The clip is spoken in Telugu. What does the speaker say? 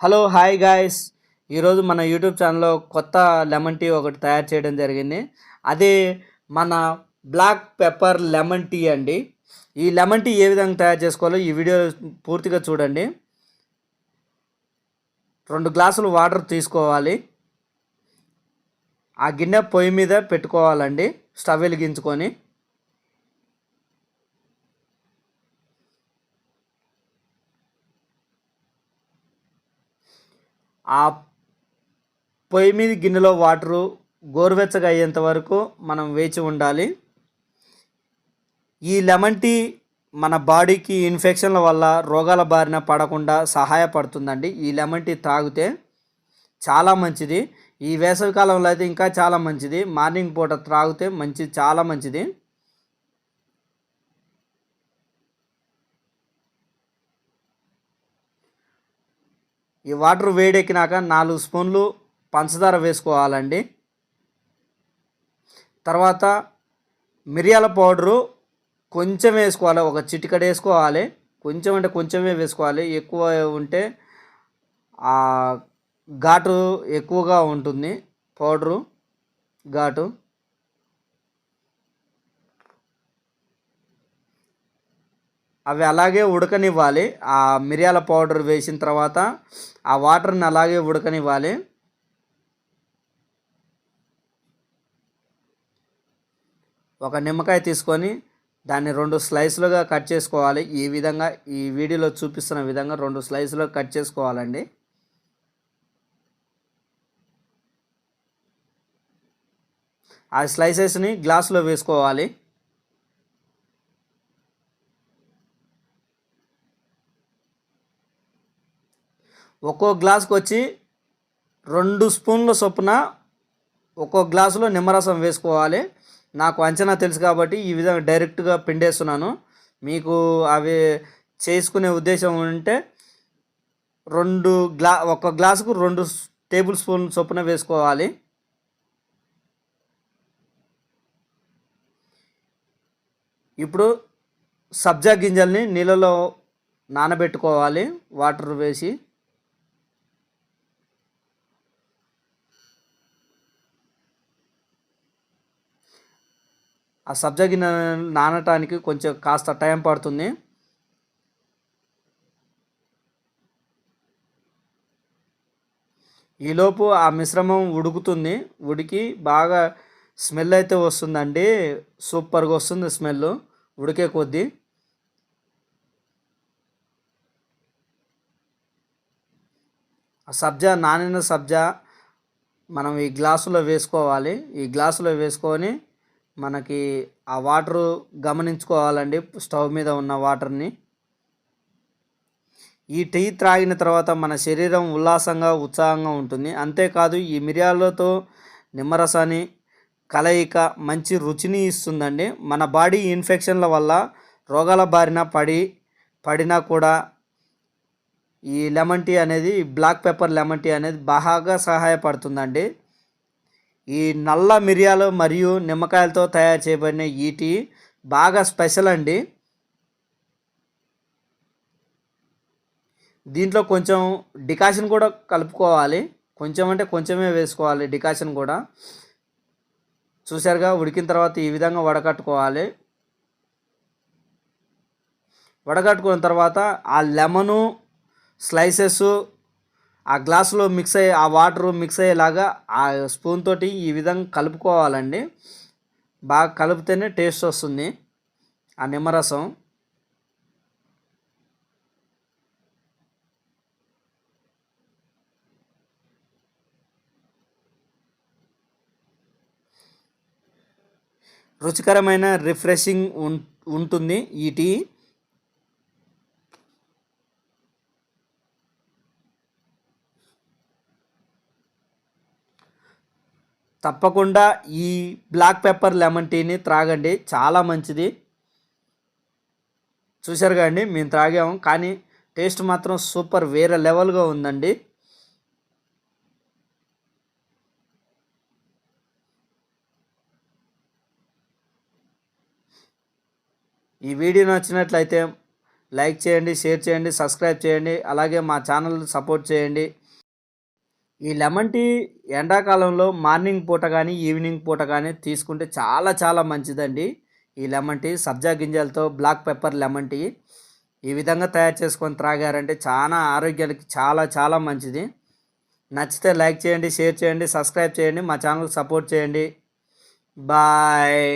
Hello hi guys. ఈరోజు మన యూట్యూబ్ ఛానల్లో కొత్త లెమన్ టీ ఒకటి తయారు చేయడం జరిగింది. అదే మన బ్లాక్ పెప్పర్ లెమన్ టీ అండి. ఈ లెమన్ టీ ఏ విధంగా తయారు చేసుకోవాలో ఈ వీడియో పూర్తిగా చూడండి. రెండు గ్లాసులు వాటర్ తీసుకోవాలి. ఆ గిన్నె పొయ్యి మీద పెట్టుకోవాలండి స్టవ్ వెలిగించుకొని. ఆ పొయ్యి మీద గిన్నెలో వాటరు గోరువెచ్చగా అయ్యేంత వరకు మనం వేచి ఉండాలి. ఈ లెమన్ టీ మన బాడీకి ఇన్ఫెక్షన్ల వల్ల రోగాల బారిన పడకుండా సహాయపడుతుందండి. ఈ లెమన్ టీ తాగితే చాలా మంచిది. ఈ వేసవికాలంలో అయితే ఇంకా చాలా మంచిది. మార్నింగ్ పూట త్రాగితే మంచి చాలా మంచిది. ఈ వాటర్ వేడెక్కినాక నాలుగు స్పూన్లు పంచదార వేసుకోవాలండి. తర్వాత మిరియాల పౌడరు కొంచెం వేసుకోవాలి. ఒక చిటికడ వేసుకోవాలి. కొంచెం అంటే కొంచెమే వేసుకోవాలి. ఎక్కువ ఉంటే ఆ ఘాటు ఎక్కువగా ఉంటుంది. పౌడరు ఘాటు. అవి అలాగే ఉడకనివ్వాలి. ఆ మిరియాల పౌడర్ వేసిన తర్వాత ఆ వాటర్ని అలాగే ఉడకనివ్వాలి. ఒక నిమ్మకాయ తీసుకొని దాన్ని రెండు స్లైస్లుగా కట్ చేసుకోవాలి. ఈ విధంగా ఈ వీడియోలో చూపిస్తున్న విధంగా రెండు స్లైస్లుగా కట్ చేసుకోవాలండి. ఆ స్లైసెస్ని గ్లాస్లో వేసుకోవాలి. ఒక్కో గ్లాసుకు వచ్చి రెండు స్పూన్ల చొప్పున ఒక్కో గ్లాసులో నిమ్మరసం వేసుకోవాలి. నాకు అంచనా తెలుసు కాబట్టి ఈ విధంగా డైరెక్ట్గా పిండేస్తున్నాను. మీకు అవి చేసుకునే ఉద్దేశం ఉంటే రెండు గ్లా ఒక గ్లాసుకు రెండు టేబుల్ స్పూన్ చొప్పున వేసుకోవాలి. ఇప్పుడు సబ్జా గింజల్ని నీళ్ళలో నానబెట్టుకోవాలి. వాటర్ వేసి ఆ సబ్జా గిన్నె నానటానికి కొంచెం కాస్త టైం పడుతుంది. ఈలోపు ఆ మిశ్రమం ఉడుకుతుంది. ఉడికి బాగా స్మెల్ అయితే వస్తుందండి. సూపర్గా వస్తుంది స్మెల్. ఉడికే కొద్దీ. ఆ సబ్జా నానిన సబ్జా మనం ఈ గ్లాసులో వేసుకోవాలి. ఈ గ్లాసులో వేసుకొని మనకి ఆ వాటరు గమనించుకోవాలండి స్టవ్ మీద ఉన్న వాటర్ని. ఈ టీ త్రాగిన తర్వాత మన శరీరం ఉల్లాసంగా ఉత్సాహంగా ఉంటుంది. అంతేకాదు ఈ మిరియాలతో నిమ్మరసాన్ని కలయిక మంచి రుచిని ఇస్తుందండి. మన బాడీ ఇన్ఫెక్షన్ల వల్ల రోగాల బారిన పడి పడినా కూడా ఈ లెమన్ టీ అనేది బ్లాక్ పెప్పర్ లెమన్ టీ అనేది బాగా సహాయపడుతుందండి. ఈ నల్ల మిరియాలు మరియు నిమ్మకాయలతో తయారు చేయబడిన ఈ టీ బాగా స్పెషల్ అండి. దీంట్లో కొంచెం డికాషన్ కూడా కలుపుకోవాలి. కొంచెం అంటే కొంచెమే వేసుకోవాలి డికాషన్ కూడా. చూసారుగా ఉడికిన తర్వాత ఈ విధంగా వడకట్టుకోవాలి. వడకట్టుకున్న తర్వాత ఆ లెమను స్లైసెస్ ఆ గ్లాసులో మిక్స్ అయ్యే ఆ వాటర్ మిక్స్ అయ్యేలాగా ఆ స్పూన్ తోటి ఈ విధంగా కలుపుకోవాలండి. బాగా కలిపితేనే టేస్ట్ వస్తుంది. ఆ నిమ్మరసం. రుచికరమైన రిఫ్రెషింగ్ ఉంటుంది ఈ టీ తప్పకుండా ఈ బ్లాక్ పెప్పర్ లెమన్ టీని త్రాగండి. చాలా మంచిది. చూశారు కదండి మేము త్రాగాము. కానీ టేస్ట్ మాత్రం సూపర్ వేరే లెవెల్గా ఉందండి. ఈ వీడియో నచ్చినట్లయితే లైక్ చేయండి షేర్ చేయండి సబ్స్క్రైబ్ చేయండి. అలాగే మా ఛానల్ సపోర్ట్ చేయండి. ఈ లెమన్ టీ ఎండాకాలంలో మార్నింగ్ పూట కానీ ఈవినింగ్ పూట కానీ తీసుకుంటే చాలా చాలా మంచిదండి. ఈ లెమన్ టీ సబ్జా గింజలతో బ్లాక్ పెప్పర్ లెమన్ టీ ఈ విధంగా తయారు చేసుకొని త్రాగారంటే చాలా ఆరోగ్యానికి చాలా చాలా మంచిది. నచ్చితే లైక్ చేయండి షేర్ చేయండి సబ్స్క్రైబ్ చేయండి మా ఛానల్ సపోర్ట్ చేయండి. బాయ్.